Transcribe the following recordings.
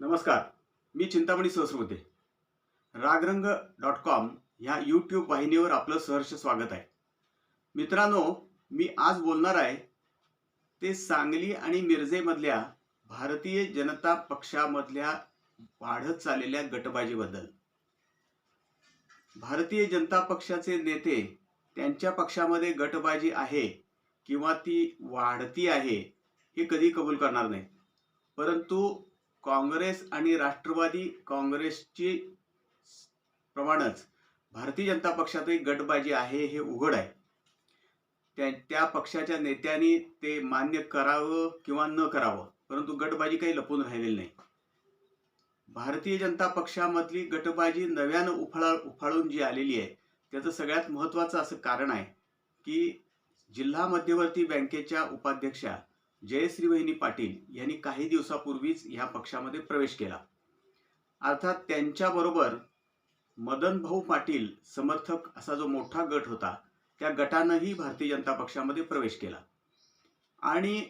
नमस्कार मी Chintamani Sahasrabuddhe Ragrang dot com ह्या यूट्यूब वाहिनीवर आपलं सहर्ष स्वागत आहे. मित्रांनो मी आज बोलणार आहे ते सांगली आणि मिरजेमधल्या भारतीय जनता पक्षामधल्या वाढत चाललेल्या गटबाजीबद्दल. भारतीय जनता पक्षाचे नेते त्यांच्या पक्षामध्ये गटबाजी आहे किंवा ती वाढती आहे हे कधी कबूल करणार नाही. परंतु काँग्रेस आणि राष्ट्रवादी काँग्रेसची प्रमाणच भारतीय जनता पक्षातही गटबाजी आहे हे उघड आहे. त्या त्या पक्षाच्या नेत्यांनी ते मान्य करावं किंवा न करावं परंतु गटबाजी काही लपून राहिलेली नाही. भारतीय जनता पक्षामधली गटबाजी नव्यानं उफाळा उफाळून जी आलेली आहे त्याचं सगळ्यात महत्त्वाचं असं कारण आहे की जिल्हा मध्यवर्ती बँकेच्या उपाध्यक्षा जयश्री वहिनी पाटील यांनी काही दिवसापूर्वीच ह्या पक्षामध्ये प्रवेश केला. अर्थात त्यांच्याबरोबर मदन भाऊ पाटील समर्थक असा जो मोठा गट होता त्या गटानंही भारतीय जनता पक्षामध्ये प्रवेश केला. आणि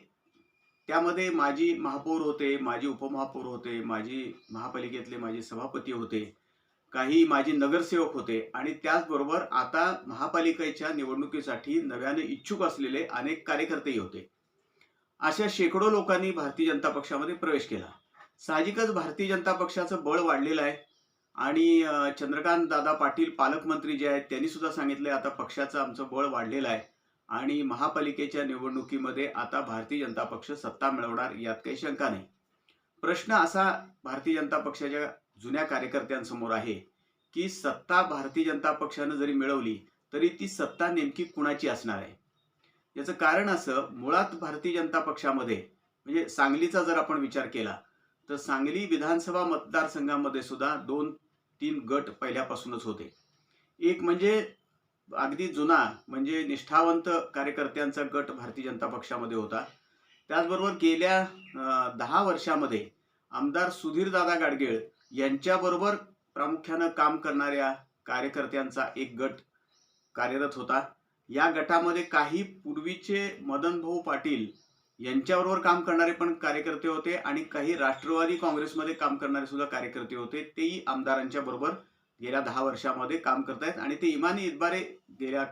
त्यामध्ये माजी महापौर होते माजी उपमहापौर होते माजी महापालिकेतले माजी सभापती होते काही माजी नगरसेवक होते आणि त्याचबरोबर आता महापालिकेच्या निवडणुकीसाठी नव्याने इच्छुक असलेले अनेक कार्यकर्तेही होते. अशा शेकडो लोकांनी भारतीय जनता पक्षामध्ये प्रवेश केला. साहजिकच भारतीय जनता पक्षाचं बळ वाढलेलं आहे. आणि चंद्रकांत दादा पाटील पालकमंत्री जे आहेत त्यांनी सुद्धा सांगितलंय आता पक्षाचं आमचं बळ वाढलेलं आहे. आणि महापालिकेच्या निवडणुकीमध्ये आता भारतीय जनता पक्ष सत्ता मिळवणार यात काही शंका नाही. प्रश्न असा भारतीय जनता पक्षाच्या जुन्या कार्यकर्त्यांसमोर आहे की सत्ता भारतीय जनता पक्षानं जरी मिळवली तरी ती सत्ता नेमकी कुणाची असणार आहे? याचं कारण असं मुळात भारतीय जनता पक्षामध्ये म्हणजे सांगलीचा जर आपण विचार केला तर सांगली विधानसभा मतदारसंघामध्ये सुद्धा दोन तीन गट पहिल्यापासूनच होते. एक म्हणजे अगदी जुना म्हणजे निष्ठावंत कार्यकर्त्यांचा गट भारतीय जनता पक्षामध्ये होता. त्याचबरोबर गेल्या दहा वर्षामध्ये आमदार सुधीरदादा गाडगेळ यांच्याबरोबर प्रामुख्यानं काम करणाऱ्या कार्यकर्त्यांचा एक गट कार्यरत होता. या गटामध्ये काही पूर्वीचे मदन भाऊ पाटील यांच्याबरोबर काम करणारे पण कार्यकर्ते होते आणि काही राष्ट्रवादी काँग्रेसमध्ये काम करणारे सुद्धा कार्यकर्ते होते. तेही आमदारांच्या बरोबर गेल्या दहा वर्षामध्ये काम करतायत आणि ते इमानी इतबारे गेल्या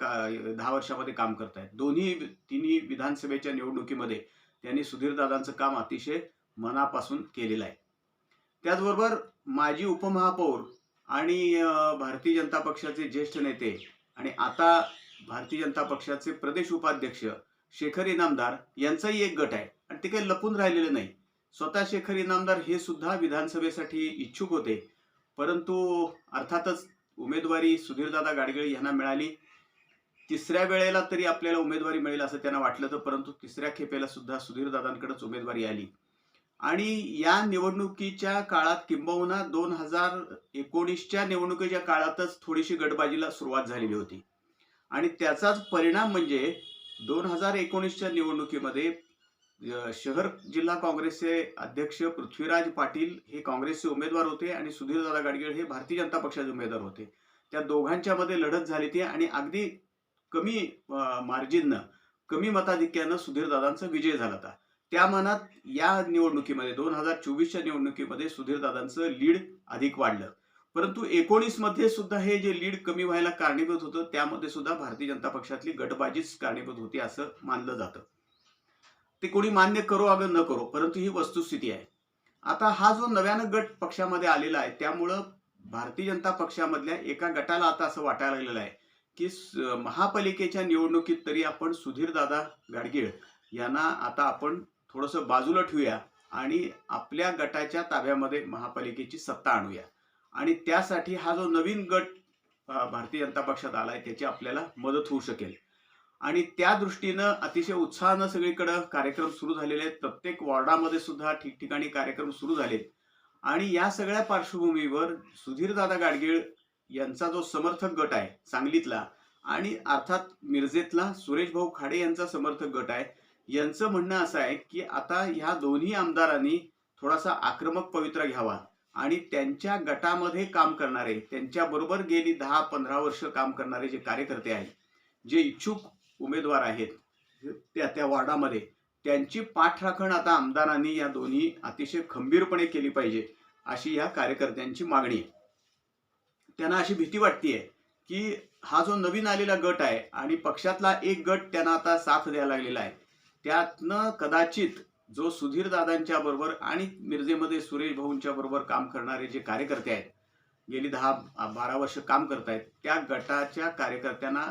का- दहा वर्षामध्ये काम करतायत. दोन्ही तिन्ही विधानसभेच्या निवडणुकीमध्ये त्यांनी सुधीरदादांचं काम अतिशय मनापासून केलेलं आहे. त्याचबरोबर माजी उपमहापौर आणि भारतीय जनता पक्षाचे ज्येष्ठ नेते आणि आता भारतीय जनता पक्षाचे प्रदेश उपाध्यक्ष शेखर इनामदार यांचाही एक गट आहे. आणि ते काही लपून राहिलेलं नाही. स्वतः शेखर इनामदार हे सुद्धा विधानसभेसाठी इच्छुक होते. परंतु अर्थातच उमेदवारी सुधीरदादा गाडगीळ यांना मिळाली. तिसऱ्या वेळेला तरी आपल्याला उमेदवारी मिळेल असं त्यांना वाटलं तर परंतु तिसऱ्या खेपेला सुद्धा सुधीरदादांकडेच उमेदवारी आली. आणि या निवडणुकीच्या काळात किंबहुना दोन हजार एकोणीसच्या निवडणुकीच्या काळातच थोडीशी गटबाजीला सुरुवात झालेली होती. आणि त्याचाच परिणाम म्हणजे दोन हजार एकोणीसच्या निवडणुकीमध्ये शहर जिल्हा काँग्रेसचे अध्यक्ष पृथ्वीराज पाटील हे काँग्रेसचे उमेदवार होते आणि सुधीरदादा गाडगीळ हे भारतीय जनता पक्षाचे उमेदवार होते. त्या दोघांच्या मध्ये लढत झाली ती आणि अगदी कमी मार्जिननं कमी मताधिक्यानं सुधीरदादांचा विजय झाला होता. त्या मनात या निवडणुकीमध्ये दोन हजार चोवीसच्या निवडणुकीमध्ये सुधीरदादांचं लीड अधिक वाढलं. परंतु एकोणीसमध्ये सुद्धा हे जे लीड कमी व्हायला कारणीभूत होतं त्यामध्ये सुद्धा भारतीय जनता पक्षातली गटबाजीच कारणीभूत होती असं मानलं जातं. ते कोणी मान्य करो अगं न करो परंतु ही वस्तुस्थिती आहे. आता हा जो नव्यानं गट पक्षामध्ये आलेला आहे त्यामुळं भारतीय जनता पक्षामधल्या एका गटाला आता असं वाटायला लागलेलं आहे की महापालिकेच्या निवडणुकीत तरी आपण सुधीरदादा गाडगीळ यांना आता आपण थोडंसं बाजूला ठेवूया आणि आपल्या गटाच्या ताब्यामध्ये महापालिकेची सत्ता आणूया. आणि त्यासाठी हा जो नवीन गट भारतीय जनता पक्षात आलाय त्याची आपल्याला मदत होऊ शकेल. आणि त्या दृष्टीनं अतिशय उत्साहानं सगळीकडं कार्यक्रम सुरू झालेले आहेत. प्रत्येक वॉर्डामध्ये सुद्धा ठिकठिकाणी कार्यक्रम सुरू झालेत. आणि या सगळ्या पार्श्वभूमीवर सुधीरदादा गाडगीळ यांचा जो समर्थक गट आहे सांगलीतला आणि अर्थात मिरजेतला सुरेश भाऊ खाडे यांचा समर्थक गट आहे यांचं म्हणणं असं आहे की आता ह्या दोन्ही आमदारांनी थोडासा आक्रमक पवित्रा घ्यावा. आणि त्यांच्या गटामध्ये काम करणारे त्यांच्याबरोबर गेली दहा पंधरा वर्ष काम करणारे जे कार्यकर्ते आहेत जे इच्छुक उमेदवार आहेत त्या त्या वॉर्डामध्ये त्यांची पाठराखण आता आमदारांनी या दोन्ही अतिशय खंबीरपणे केली पाहिजे अशी या कार्यकर्त्यांची मागणी आहे. त्यांना अशी भीती वाटतीये की हा जो नवीन आलेला गट आहे आणि पक्षातला एक गट त्यांना आता साथ द्यायला लागलेला आहे त्यातनं कदाचित जो सुधीर दादांच्या बरोबर आणि मिरजेमध्ये सुरेश भाऊंच्या बरोबर काम करणारे जे कार्यकर्ते आहेत गेली दहा बारा वर्ष काम करतायत त्या गटाच्या कार्यकर्त्यांना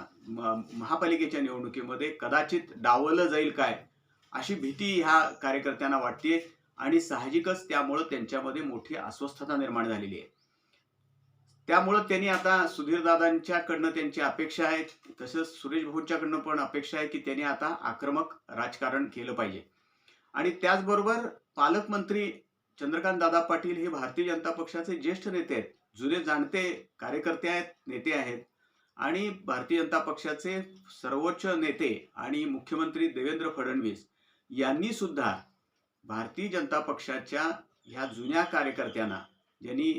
महापालिकेच्या निवडणुकीमध्ये कदाचित डावलं जाईल काय अशी भीती ह्या कार्यकर्त्यांना वाटते आणि साहजिकच त्यामुळं त्यांच्यामध्ये मोठी अस्वस्थता निर्माण झालेली आहे. त्यामुळं त्यांनी आता सुधीरदादांच्याकडनं त्यांची अपेक्षा आहे तसंच सुरेश भाऊंच्याकडनं पण अपेक्षा आहे की त्यांनी आता आक्रमक राजकारण केलं पाहिजे. आणि त्याचबरोबर पालकमंत्री चंद्रकांत दादा पाटील हे भारतीय जनता पक्षाचे ज्येष्ठ नेते आहेत. जुने जाणते कार्यकर्ते आहेत नेते आहेत. आणि भारतीय जनता पक्षाचे सर्वोच्च नेते आणि मुख्यमंत्री देवेंद्र फडणवीस यांनी सुद्धा भारतीय जनता पक्षाच्या ह्या जुन्या कार्यकर्त्यांना ज्यांनी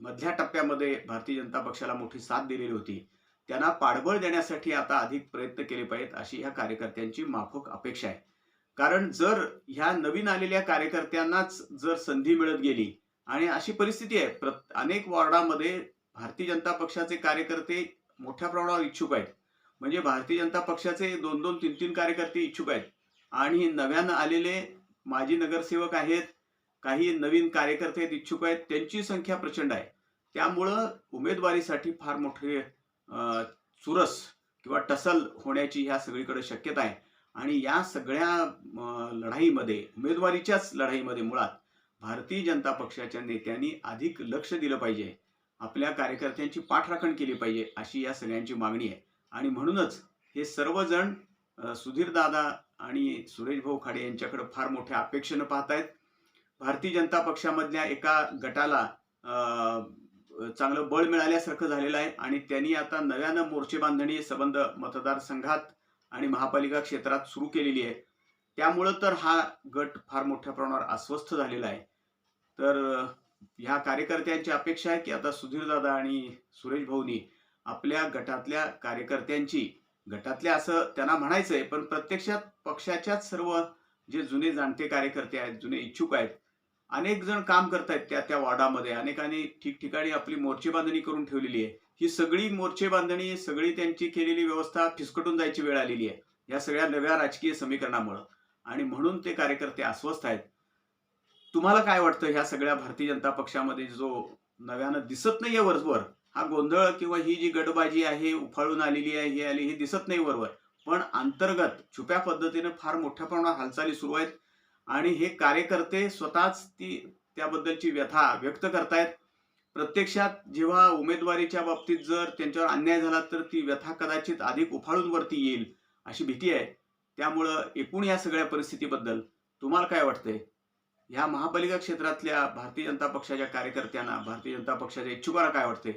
मधल्या टप्प्यामध्ये भारतीय जनता पक्षाला मोठी साथ दिलेली होती त्यांना पाठबळ देण्यासाठी आता अधिक प्रयत्न केले पाहिजेत अशी ह्या कार्यकर्त्यांची माफक अपेक्षा आहे. कारण जर ह्या नवीन आलेल्या कार्यकर्त्यांनाच जर संधी मिळत गेली आणि अशी परिस्थिती आहे प्र अनेक वॉर्डामध्ये भारतीय जनता पक्षाचे कार्यकर्ते मोठ्या प्रमाणावर इच्छुक आहेत. म्हणजे भारतीय जनता पक्षाचे दोन दोन तीन तीन कार्यकर्ते इच्छुक आहेत. आणि नव्यानं आलेले माजी नगरसेवक आहेत काही नवीन कार्यकर्ते आहेत इच्छुक आहेत त्यांची संख्या प्रचंड आहे. त्यामुळं उमेदवारीसाठी फार मोठे चुरस किंवा टसल होण्याची ह्या सगळीकडे शक्यता आहे. आणि या सगळ्या लढाईमध्ये उमेदवारीच्याच लढाईमध्ये मुळात भारतीय जनता पक्षाच्या नेत्यांनी अधिक लक्ष दिलं पाहिजे. आपल्या कार्यकर्त्यांची पाठराखण केली पाहिजे अशी या सगळ्यांची मागणी आहे. आणि म्हणूनच हे सर्वजण सुधीरदादा आणि सुरेश भाऊ खाडे यांच्याकडे फार मोठ्या अपेक्षेनं पाहत आहेत भारतीय जनता पक्षामधल्या एका गटाला चांगलं बळ मिळाल्यासारखं झालेलं आहे आणि त्यांनी आता नव्यानं मोर्चे बांधणी संबंध मतदारसंघात आणि महापालिका क्षेत्रात सुरू केलेली आहे. त्यामुळं तर हा गट फार मोठ्या प्रमाणावर अस्वस्थ झालेला आहे. तर ह्या कार्यकर्त्यांची अपेक्षा आहे की आता सुधीरदादा आणि सुरेश भाऊनी आपल्या गटातल्या कार्यकर्त्यांची गटातल्या असं त्यांना म्हणायचं आहे पण प्रत्यक्षात पक्षाच्याच सर्व जे जुने जाणते कार्यकर्ते आहेत जुने इच्छुक आहेत अनेक जण काम करतायत त्या त्या वॉर्डामध्ये. अनेकांनी ठिकठिकाणी आपली मोर्चे बांधणी करून ठेवलेली आहे. ही सगळी मोर्चे बांधणी सगळी त्यांची केलेली व्यवस्था फिसकटून जायची वेळ आलेली आहे. या सगळ्या नव्या राजकीय समीकरणामुळं. आणि म्हणून ते कार्यकर्ते अस्वस्थ आहेत. तुम्हाला काय वाटतं ह्या सगळ्या भारतीय जनता पक्षामध्ये जो नव्यानं दिसत नाहीये वरवर हा गोंधळ किंवा ही जी गडबाजी आहे उफाळून आलेली आहे ही आली हे दिसत नाही वरवर. पण अंतर्गत छुप्या पद्धतीने फार मोठ्या प्रमाणात हालचाली सुरू आहेत. आणि हे कार्यकर्ते स्वतःच ती त्याबद्दलची व्यथा व्यक्त करतायत. प्रत्यक्षात जेव्हा उमेदवारीच्या बाबतीत जर त्यांच्यावर अन्याय झाला तर ती व्यथा कदाचित अधिक उफाळून वरती येईल अशी भीती आहे. त्यामुळं एकूण या सगळ्या परिस्थितीबद्दल तुम्हाला काय वाटतंय? ह्या महापालिका क्षेत्रातल्या भारतीय जनता पक्षाच्या कार्यकर्त्यांना भारतीय जनता पक्षाच्या इच्छुकांना काय वाटते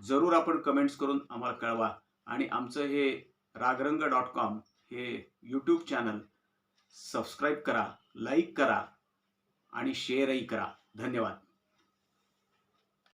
जरूर आपण कमेंट्स करून आम्हाला कळवा. आणि आमचं हे रागरंग डॉट कॉम हे यूट्यूब चॅनल सबस्क्राईब करा लाईक करा आणि शेअरही करा. धन्यवाद.